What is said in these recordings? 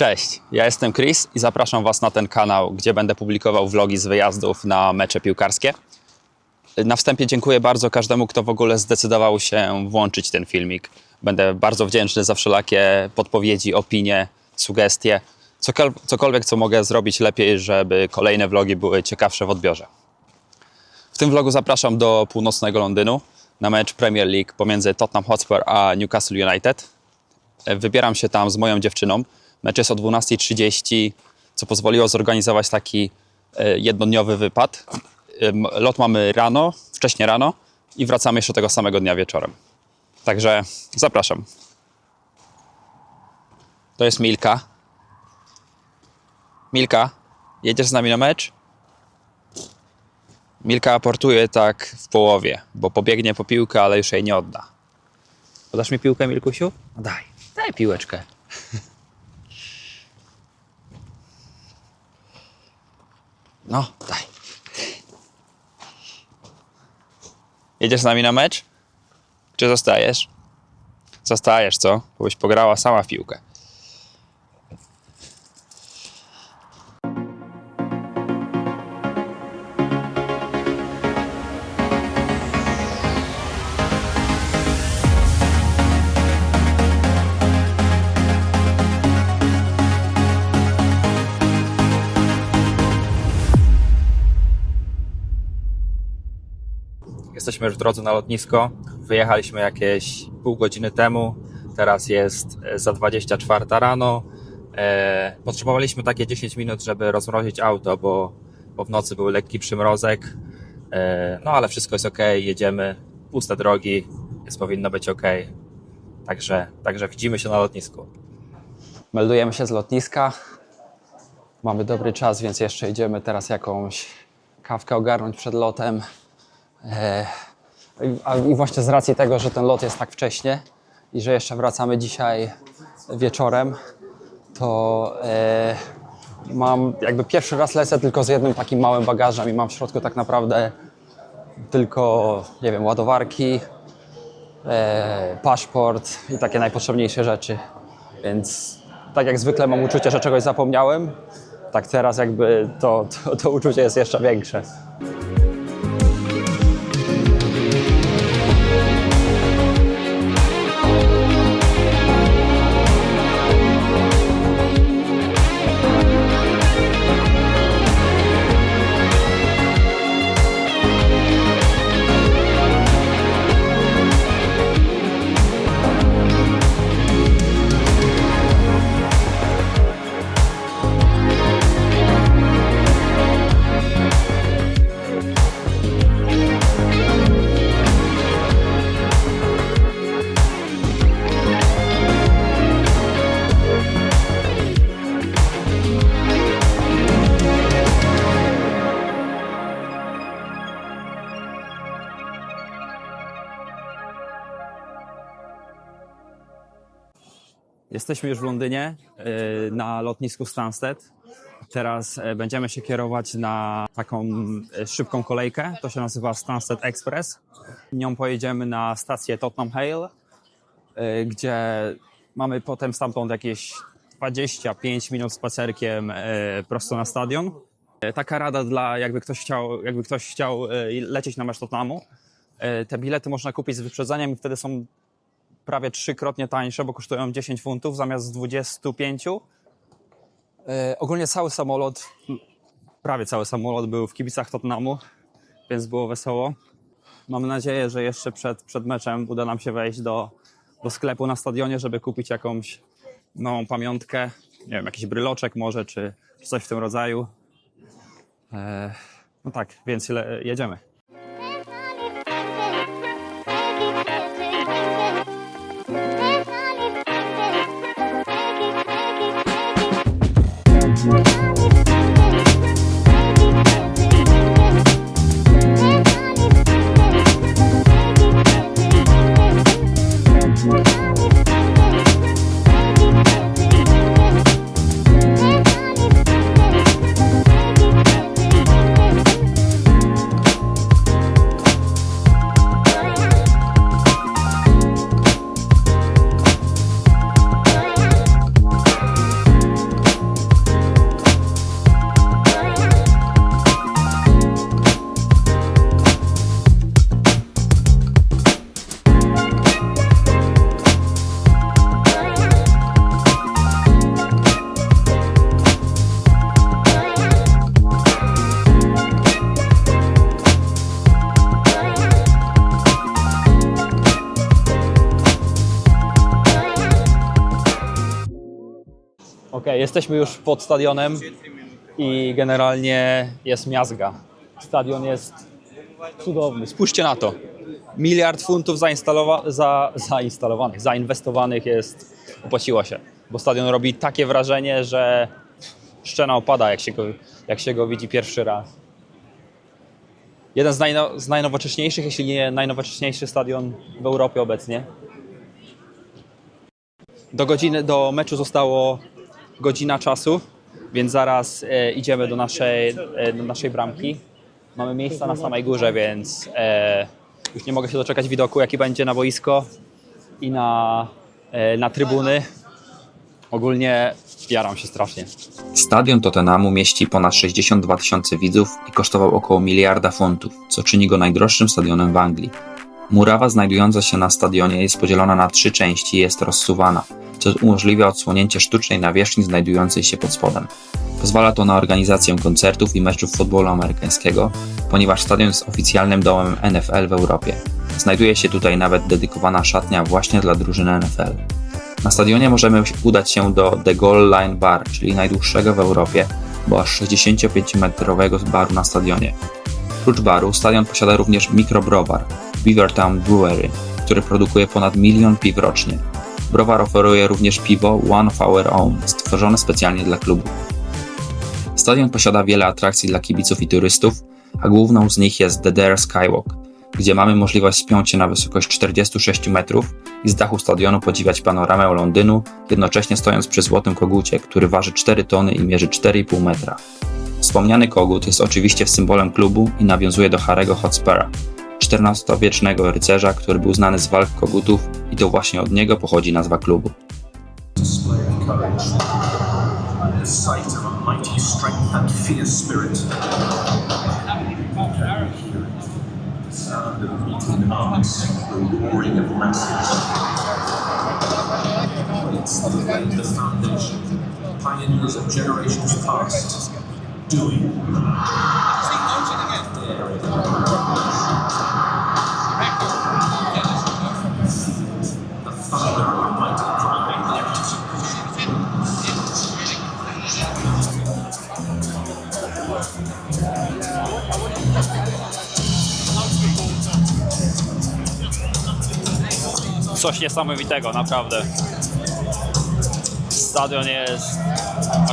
Cześć, ja jestem Chris i zapraszam Was na ten kanał, gdzie będę publikował vlogi z wyjazdów na mecze piłkarskie. Na wstępie dziękuję bardzo każdemu, kto w ogóle zdecydował się włączyć ten filmik. Będę bardzo wdzięczny za wszelakie podpowiedzi, opinie, sugestie, cokol- cokolwiek, co mogę zrobić lepiej, żeby kolejne vlogi były ciekawsze w odbiorze. W tym vlogu zapraszam do północnego Londynu na mecz Premier League pomiędzy Tottenham Hotspur a Newcastle United. Wybieram się tam z moją dziewczyną. Mecz jest o 12.30, co pozwoliło zorganizować taki e, jednodniowy wypad. Lot mamy rano, wcześnie rano i wracamy jeszcze tego samego dnia wieczorem. Także zapraszam. To jest Milka. Milka, jedziesz z nami na mecz? Milka aportuje tak w połowie, bo pobiegnie po piłkę, ale już jej nie odda. Podasz mi piłkę, Milkusiu? Daj, daj piłeczkę. No, daj. Jedziesz z nami na mecz? Czy zostajesz? Zostajesz, co? Byś pograła sama w piłkę. Jesteśmy już w drodze na lotnisko. Wyjechaliśmy jakieś pół godziny temu. Teraz jest e, za 24 rano. E, potrzebowaliśmy takie 10 minut, żeby rozmrozić auto, bo, bo w nocy był lekki przymrozek. E, no ale wszystko jest ok, jedziemy. Puste drogi, jest powinno być ok. Także, także widzimy się na lotnisku. Meldujemy się z lotniska. Mamy dobry czas, więc jeszcze idziemy teraz jakąś kawkę ogarnąć przed lotem. I właśnie z racji tego, że ten lot jest tak wcześnie i że jeszcze wracamy dzisiaj wieczorem, to e, mam jakby pierwszy raz lecę tylko z jednym takim małym bagażem i mam w środku tak naprawdę tylko, nie wiem, ładowarki, e, paszport i takie najpotrzebniejsze rzeczy. Więc tak jak zwykle mam uczucie, że czegoś zapomniałem, tak teraz jakby to, to, to uczucie jest jeszcze większe. Jesteśmy już w Londynie y, na lotnisku Stansted. Teraz y, będziemy się kierować na taką y, szybką kolejkę. To się nazywa Stansted Express. Nią pojedziemy na stację Tottenham Hale, gdzie mamy potem stamtąd jakieś 25 minut spacerkiem prosto na stadion. Taka rada dla jakby ktoś chciał, jakby ktoś chciał lecieć na mecz Tottenhamu. Te bilety można kupić z wyprzedzeniem i wtedy są prawie trzykrotnie tańsze, bo kosztują 10 funtów zamiast 25. E, ogólnie cały samolot, prawie cały samolot był w kibicach Tottenhamu, więc było wesoło. Mam nadzieję, że jeszcze przed, przed meczem uda nam się wejść do, do sklepu na stadionie, żeby kupić jakąś nową pamiątkę, nie wiem, jakiś bryloczek może, czy, coś w tym rodzaju. E, no tak, więc jedziemy. Jesteśmy już pod stadionem i generalnie jest miazga. Stadion jest cudowny. Spójrzcie na to. Miliard funtów zainstalowa- za, zainstalowanych, zainwestowanych jest, opłaciło się, bo stadion robi takie wrażenie, że szczena opada, jak się go, jak się go widzi pierwszy raz. Jeden z, najno, z najnowocześniejszych, jeśli nie najnowocześniejszy stadion w Europie obecnie. Do godziny, do meczu zostało godzina czasu, więc zaraz e, idziemy do naszej, e, do naszej bramki. Mamy miejsca na samej górze, więc e, już nie mogę się doczekać widoku, jaki będzie na boisko i na, e, na trybuny. Ogólnie jaram się strasznie. Stadion Tottenhamu mieści ponad 62 tysiące widzów i kosztował około miliarda funtów, co czyni go najdroższym stadionem w Anglii. Murawa znajdująca się na stadionie jest podzielona na trzy części i jest rozsuwana, co umożliwia odsłonięcie sztucznej nawierzchni znajdującej się pod spodem. Pozwala to na organizację koncertów i meczów futbolu amerykańskiego, ponieważ stadion jest oficjalnym domem NFL w Europie. Znajduje się tutaj nawet dedykowana szatnia właśnie dla drużyny NFL. Na stadionie możemy udać się do The Goal Line Bar, czyli najdłuższego w Europie, bo aż 65-metrowego baru na stadionie. Prócz baru, stadion posiada również mikrobrowar Beavertown Brewery, który produkuje ponad milion piw rocznie. Browar oferuje również piwo One of Our Own, stworzone specjalnie dla klubu. Stadion posiada wiele atrakcji dla kibiców i turystów, a główną z nich jest The Dare Skywalk, gdzie mamy możliwość spiąć się na wysokość 46 metrów i z dachu stadionu podziwiać panoramę Londynu, jednocześnie stojąc przy złotym kogucie, który waży 4 tony i mierzy 4,5 metra. Wspomniany kogut jest oczywiście symbolem klubu i nawiązuje do Harry'ego Hotspura, XIV-wiecznego rycerza, który był znany z walk kogutów to właśnie od niego pochodzi nazwa klubu. display of courage and the Coś niesamowitego, naprawdę. Stadion jest.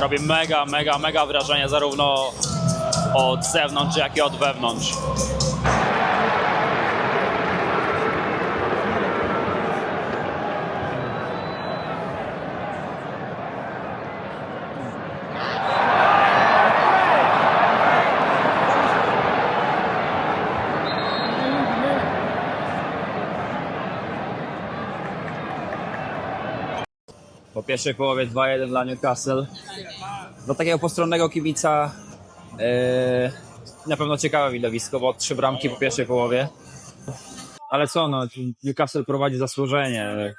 robi mega, mega, mega wrażenie, zarówno od zewnątrz, jak i od wewnątrz. Pierwszej połowie 2-1 dla Newcastle. Dla takiego postronnego kibica e, na pewno ciekawe widowisko, bo trzy bramki po pierwszej połowie. Ale co, no, Newcastle prowadzi zasłużenie.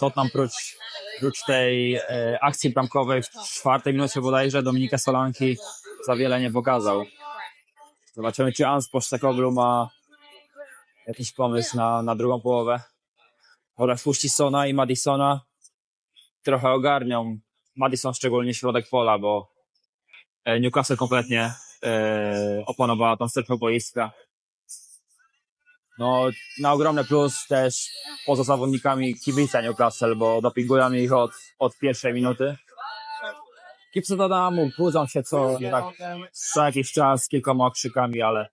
Tottenham prócz, prócz tej e, akcji bramkowej w czwartej minucie bodajże Dominika Solanki za wiele nie pokazał. Zobaczymy, czy Ans Postecoglou ma jakiś pomysł na, na drugą połowę. Wolę wpuścić Sona i Madisona, trochę ogarnią. Madison szczególnie środek pola, bo e, Newcastle kompletnie e, opanowała tą strefę boiska. No, na ogromny plus też poza zawodnikami kibica Newcastle, bo dopingują ich od, od pierwszej minuty. Kibice Tottenhamu budzą się co, tak, co jakiś czas kilkoma okrzykami, ale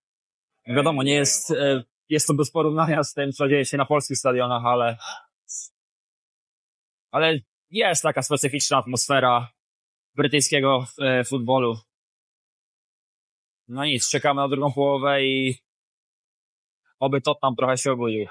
wiadomo, nie jest, e, jest to bez porównania z tym, co dzieje się na polskich stadionach, ale ale jest taka specyficzna atmosfera brytyjskiego e, futbolu. No nic, czekamy na drugą połowę i oby Tottenham trochę się obudził.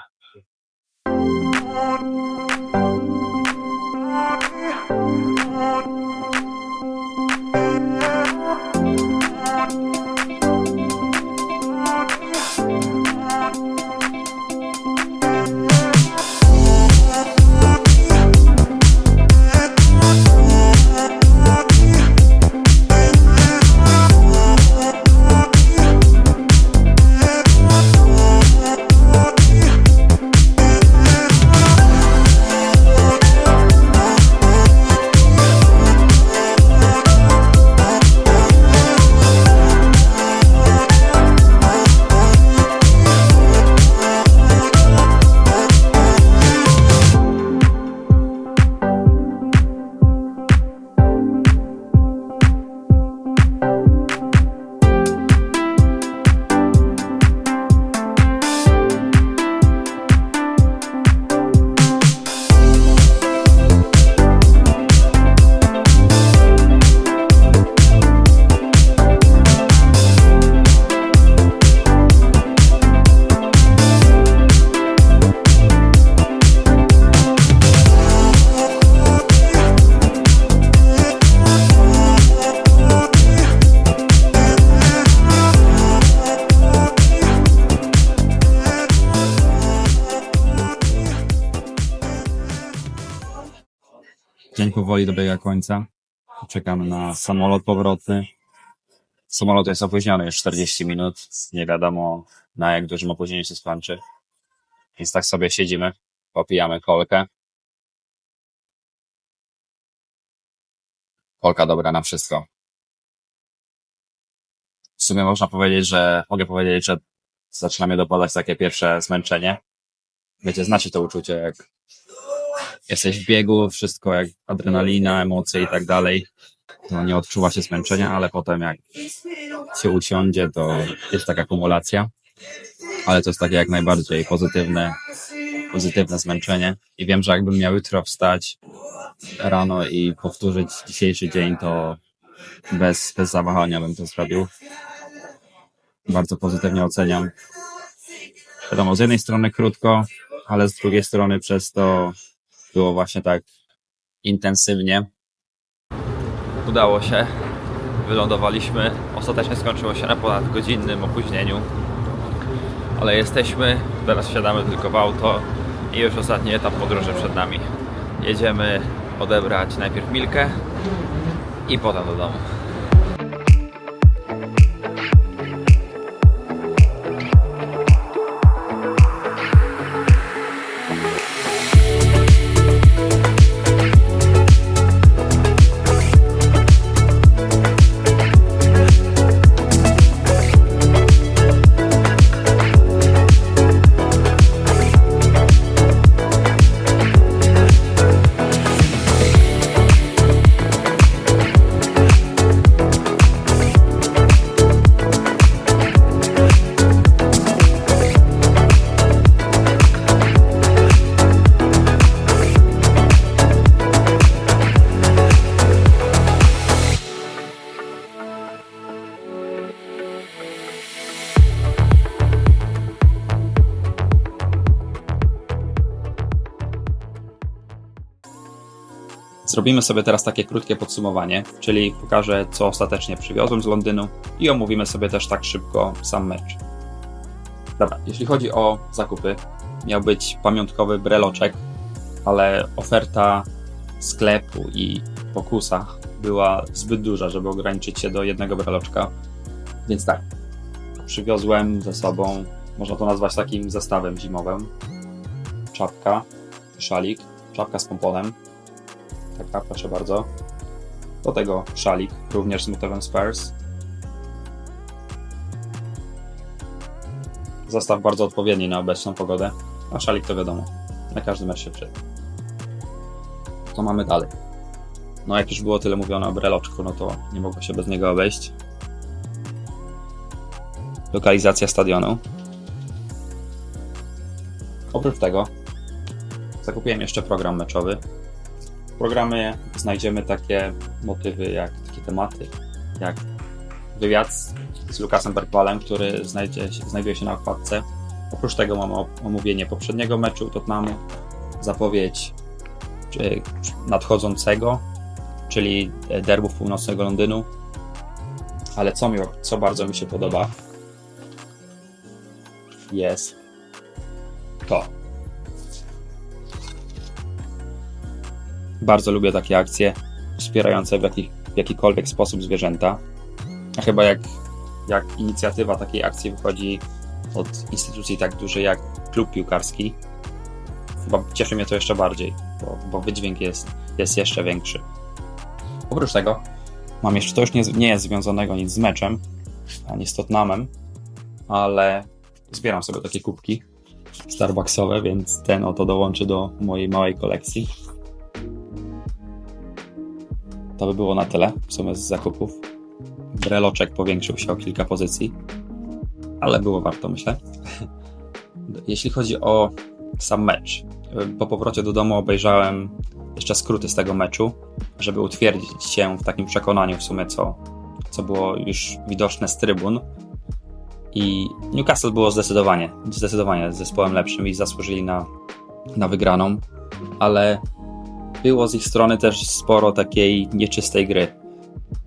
Dzień powoli dobiega końca. Czekamy na samolot powrotny. Samolot jest opóźniony już 40 minut. Nie wiadomo na jak dużym opóźnieniu się skończy. Więc tak sobie siedzimy, popijamy kolkę. Kolka dobra na wszystko. W sumie można powiedzieć, że mogę powiedzieć, że zaczyna mnie dopadać takie pierwsze zmęczenie. Wiecie, znacie to uczucie, jak jesteś w biegu, wszystko jak adrenalina, emocje i tak dalej. To nie odczuwa się zmęczenia, ale potem jak się usiądzie, to jest taka kumulacja. Ale to jest takie jak najbardziej pozytywne, pozytywne zmęczenie. I wiem, że jakbym miał jutro wstać rano i powtórzyć dzisiejszy dzień, to bez, bez zawahania bym to zrobił. Bardzo pozytywnie oceniam. Wiadomo, z jednej strony krótko, ale z drugiej strony przez to było właśnie tak intensywnie. Udało się. Wylądowaliśmy. Ostatecznie skończyło się na ponad godzinnym opóźnieniu. Ale jesteśmy. Teraz wsiadamy tylko w auto i już ostatni etap podróży przed nami. Jedziemy odebrać najpierw Milkę i potem do domu. Zrobimy sobie teraz takie krótkie podsumowanie, czyli pokażę, co ostatecznie przywiozłem z Londynu i omówimy sobie też tak szybko sam mecz. Dobra, jeśli chodzi o zakupy, miał być pamiątkowy breloczek, ale oferta sklepu i pokusa była zbyt duża, żeby ograniczyć się do jednego breloczka. Więc tak, przywiozłem ze sobą, można to nazwać takim zestawem zimowym, czapka, szalik, czapka z pomponem, taka, proszę bardzo. Do tego szalik, również z motywem Spurs. Zestaw bardzo odpowiedni na obecną pogodę, a szalik to wiadomo, na każdy mecz się przyda. Co mamy dalej? No jak już było tyle mówione o breloczku, no to nie mogło się bez niego obejść. Lokalizacja stadionu. Oprócz tego zakupiłem jeszcze program meczowy, programie znajdziemy takie motywy, jak takie tematy, jak wywiad z, Lukasem Bergwalem, który znajdzie, znajduje się na okładce. Oprócz tego mamy omówienie poprzedniego meczu Tottenhamu, zapowiedź nadchodzącego, czyli e, derbów północnego Londynu. Ale co, mi, co bardzo mi się podoba, jest to. Bardzo lubię takie akcje wspierające w, jaki, w jakikolwiek sposób zwierzęta. A chyba jak, jak inicjatywa takiej akcji wychodzi od instytucji tak dużej jak klub piłkarski, chyba cieszy mnie to jeszcze bardziej, bo, bo wydźwięk jest, jest jeszcze większy. Oprócz tego mam jeszcze, to już nie, nie jest związanego nic z meczem, ani z Tottenhamem, ale zbieram sobie takie kubki Starbucksowe, więc ten oto dołączy do mojej małej kolekcji. To by było na tyle w sumie z zakupów. Breloczek powiększył się o kilka pozycji, ale było warto, myślę. Jeśli chodzi o sam mecz, po powrocie do domu obejrzałem jeszcze skróty z tego meczu, żeby utwierdzić się w takim przekonaniu w sumie, co, co było już widoczne z trybun. I Newcastle było zdecydowanie, zdecydowanie zespołem lepszym i zasłużyli na, na wygraną, ale było z ich strony też sporo takiej nieczystej gry.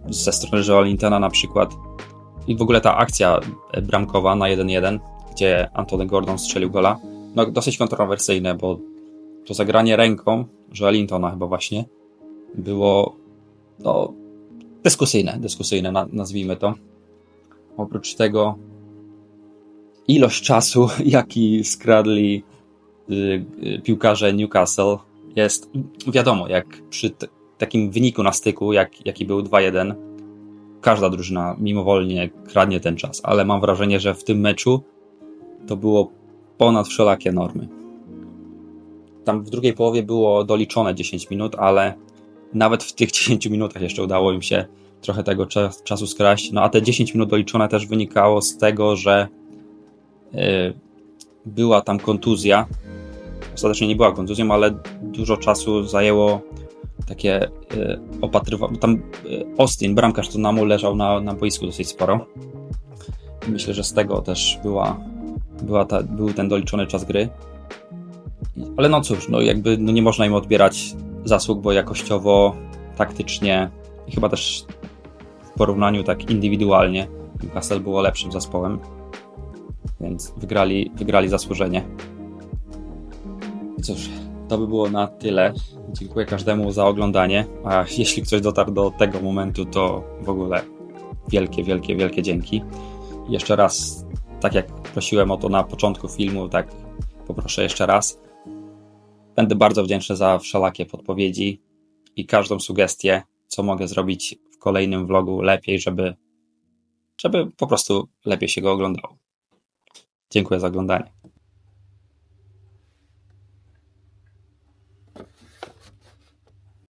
Ze strony Joelintona na przykład. I w ogóle ta akcja bramkowa na 1-1, gdzie Antony Gordon strzelił gola, no dosyć kontrowersyjne, bo to zagranie ręką Joelintona chyba właśnie, było no, dyskusyjne, dyskusyjne na- nazwijmy to. Oprócz tego ilość czasu, jaki skradli y, y, piłkarze Newcastle jest wiadomo, jak przy takim wyniku na styku, jak, jaki był 2-1, każda drużyna mimowolnie kradnie ten czas, ale mam wrażenie, że w tym meczu to było ponad wszelakie normy. Tam w drugiej połowie było doliczone 10 minut, ale nawet w tych 10 minutach jeszcze udało im się trochę tego czas, czasu skraść. No a te 10 minut doliczone też wynikało z tego, że yy, była tam kontuzja. Ostatecznie nie była kontuzją, ale dużo czasu zajęło takie yy, opatrywanie. Tam yy, Austin, bramkarz leżał na, na boisku dosyć sporo. Myślę, że z tego też była, była ta, był ten doliczony czas gry. Ale no cóż, no jakby no nie można im odbierać zasług, bo jakościowo, taktycznie i chyba też w porównaniu tak indywidualnie Newcastle było lepszym zespołem, więc wygrali, wygrali zasłużenie. Cóż, to by było na tyle. Dziękuję każdemu za oglądanie, a jeśli ktoś dotarł do tego momentu, to w ogóle wielkie, wielkie, wielkie dzięki. Jeszcze raz, tak jak prosiłem o to na początku filmu, tak poproszę jeszcze raz. Będę bardzo wdzięczny za wszelakie podpowiedzi i każdą sugestię, co mogę zrobić w kolejnym vlogu lepiej, żeby, żeby po prostu lepiej się go oglądało. Dziękuję za oglądanie.